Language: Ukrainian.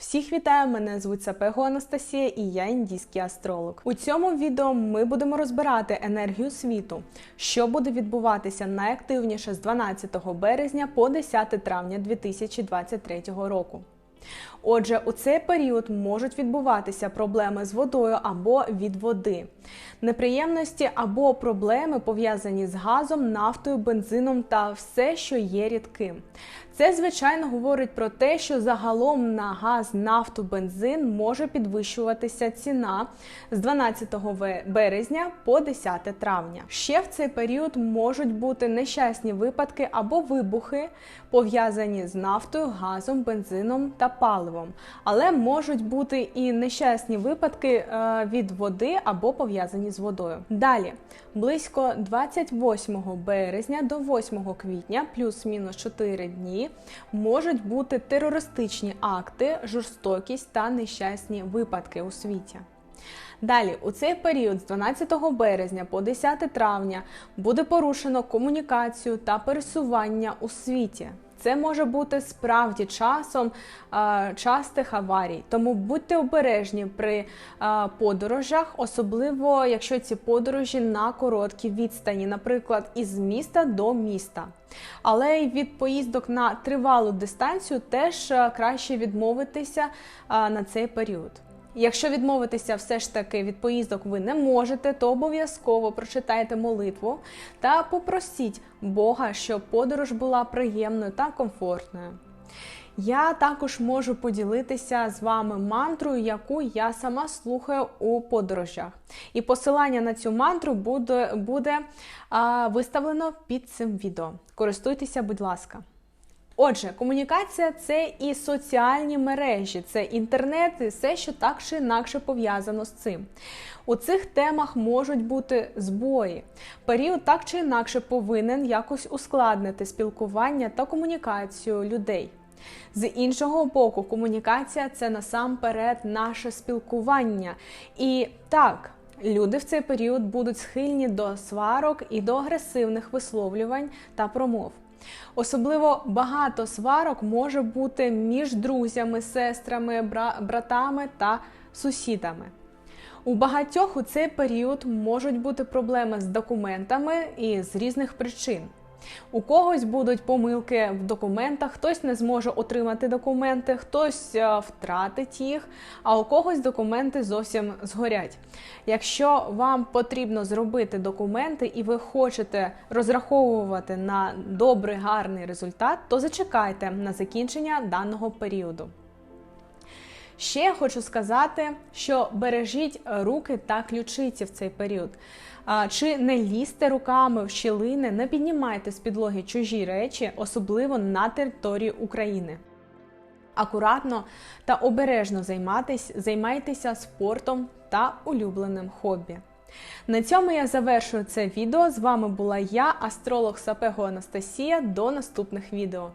Всіх вітаю! Мене звуть Сапего Анастасія і я індійський астролог. У цьому відео ми будемо розбирати енергію світу, що буде відбуватися найактивніше з 12 березня по 10 травня 2023 року. Отже, у цей період можуть відбуватися проблеми з водою або від води, неприємності або проблеми пов'язані з газом, нафтою, бензином та все, що є рідким. Це, звичайно, говорить про те, що загалом на газ, нафту, бензин може підвищуватися ціна з 12 березня по 10 травня. Ще в цей період можуть бути нещасні випадки або вибухи, пов'язані з нафтою, газом, бензином та паливом. Але можуть бути і нещасні випадки е, від води або пов'язані з водою. Далі, близько 28 березня до 8 квітня, плюс-мінус 4 дні, можуть бути терористичні акти, жорстокість та нещасні випадки у світі. Далі, у цей період з 12 березня по 10 травня буде порушено комунікацію та пересування у світі. Це може бути справді часом а, частих аварій, тому будьте обережні при а, подорожах, особливо якщо ці подорожі на короткі відстані, наприклад, із міста до міста. Але й від поїздок на тривалу дистанцію теж краще відмовитися а, на цей період. Якщо відмовитися все ж таки від поїздок ви не можете, то обов'язково прочитайте молитву та попросіть Бога, щоб подорож була приємною та комфортною. Я також можу поділитися з вами мантрою, яку я сама слухаю у подорожах. І посилання на цю мантру буде, буде а, виставлено під цим відео. Користуйтеся, будь ласка. Отже, комунікація це і соціальні мережі, це інтернет, і все, що так чи інакше пов'язано з цим. У цих темах можуть бути збої. Період так чи інакше повинен якось ускладнити спілкування та комунікацію людей. З іншого боку, комунікація це насамперед наше спілкування. І так, люди в цей період будуть схильні до сварок і до агресивних висловлювань та промов. Особливо багато сварок може бути між друзями, сестрами, братами та сусідами. У багатьох у цей період можуть бути проблеми з документами і з різних причин. У когось будуть помилки в документах, хтось не зможе отримати документи, хтось е, втратить їх, а у когось документи зовсім згорять. Якщо вам потрібно зробити документи і ви хочете розраховувати на добрий гарний результат, то зачекайте на закінчення даного періоду. Ще хочу сказати, що бережіть руки та ключиці в цей період. Чи не лізьте руками в щілини, не піднімайте з підлоги чужі речі, особливо на території України. Акуратно та обережно займайтеся спортом та улюбленим хобі. На цьому я завершую це відео. З вами була я, астролог Сапего Анастасія. До наступних відео.